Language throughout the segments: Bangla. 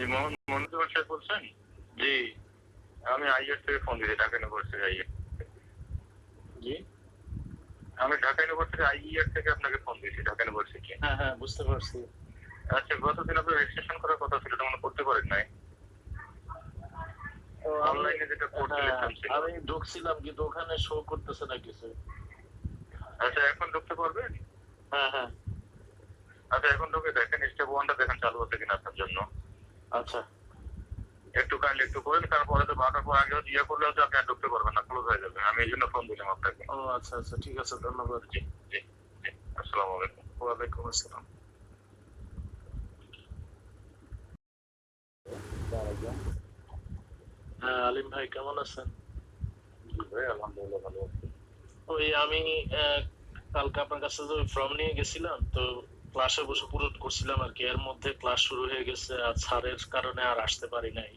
জি মনোজ সাহেব বলছেন? জি। আমি আইএস থেকে ফোন দিয়েছি ঢাকা ইউনিভার্সিটি আইএস। জি। আমি ঢাকা ইউনিভার্সিটি আইইআর থেকে আপনাকে ফোন দিয়েছি ঢাকা ইউনিভার্সিটি। হ্যাঁ হ্যাঁ বুঝতে পারছি। আচ্ছা গতদিন আপনার রেজিস্ট্রেশন করার কথা ছিল মনে করতে পারেন নাই? অনলাইনে যেটা করতে হ্যাঁ, আমি ঢুকছিলাম কিন্তু ওখানে শো করতেছে না কিছু। আচ্ছা এখন ঢুকতে পারবেন? হ্যাঁ হ্যাঁ। আচ্ছা এখন ঢুকে দেখেন স্টেপ ওয়ানটা দেখেন চালু হচ্ছে কিনা আপনার জন্য। আচ্ছা। একটু কাইন্ডলি একটু করেন তারপরে তো বারোটার পর আগে ইয়ে করলে হয়তো আপনি আর ঢুকতে পারবেন না ক্লোজ হয়ে যাবে। আমি এই জন্য ফোন দিলাম আপনাকে। ও আচ্ছা আচ্ছা ঠিক আছে ধন্যবাদ। জি জি জি আসসালামু আলাইকুম। ওয়ালাইকুম আসসালাম। হ্যাঁ আলিম ভাই কেমন আছেন? ভাই আলহামদুলিল্লাহ ভালো আছি। ওই আমি কালকে আপনার কাছে যে ফর্ম নিয়ে গেছিলাম তো ক্লাসে বসে পূরণ করছিলাম আর কি। এর মধ্যে ক্লাস শুরু হয়ে গেছে আর স্যারের কারণে আর আসতে পারি নাই।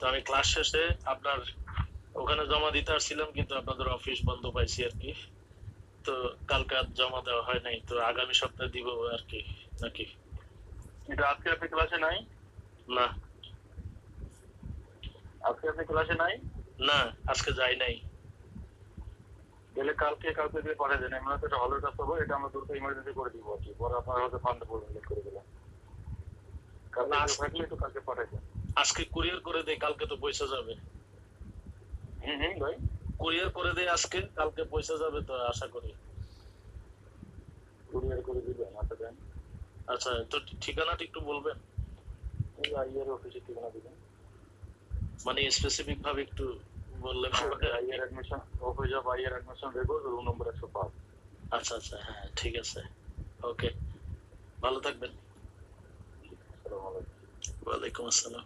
তো আমি ক্লাস শেষে আপনার ওখানে জমা দিতে আসছিলাম কিন্তু আপনাদের অফিস বন্ধ পাইছি আর কি। তো কালকে আর জমা দেওয়া হয় নাই তো আগামী সপ্তাহে দিব আর কি নাকি? এটা আজকে আপনি ক্লাসে নাই? না। আজকে আপনি ক্লাসে নাই? না আজকে যাই নাই। কালকে কালকে দিয়ে পাঠিয়ে দেন আমরা তো এটা হলের কাজ করব এটা আমরা দ্রুত ইমার্জেন্সি করে দিব আর কি। পরে আপনার হয়তো ফান্ড করে দিলাম কালকে থাকলে একটু কালকে পাঠিয়ে দেন। আজকে কুরিয়ার করে দেই কালকে তো পয়সা যাবে। হুম হুম ভাই। কুরিয়ার করে দেই আজকে কালকে পয়সা যাবে তো আশা করি। কুরিয়ার করে দিবেন আচ্ছা দেন। আচ্ছা তো ঠিকানাটা একটু বলবেন? আইয়ার অফিসে ঠিকানা দিবেন। মানে স্পেসিফিক ভাবে একটু বললে ভালো হয়। Admission office of Iyer admission record room number একশো পাঁচ। আচ্ছা আচ্ছা হ্যাঁ ঠিক আছে। ওকে ভালো থাকবেন। আসসালামু আলাইকুম। ওয়ালাইকুম আসসালাম।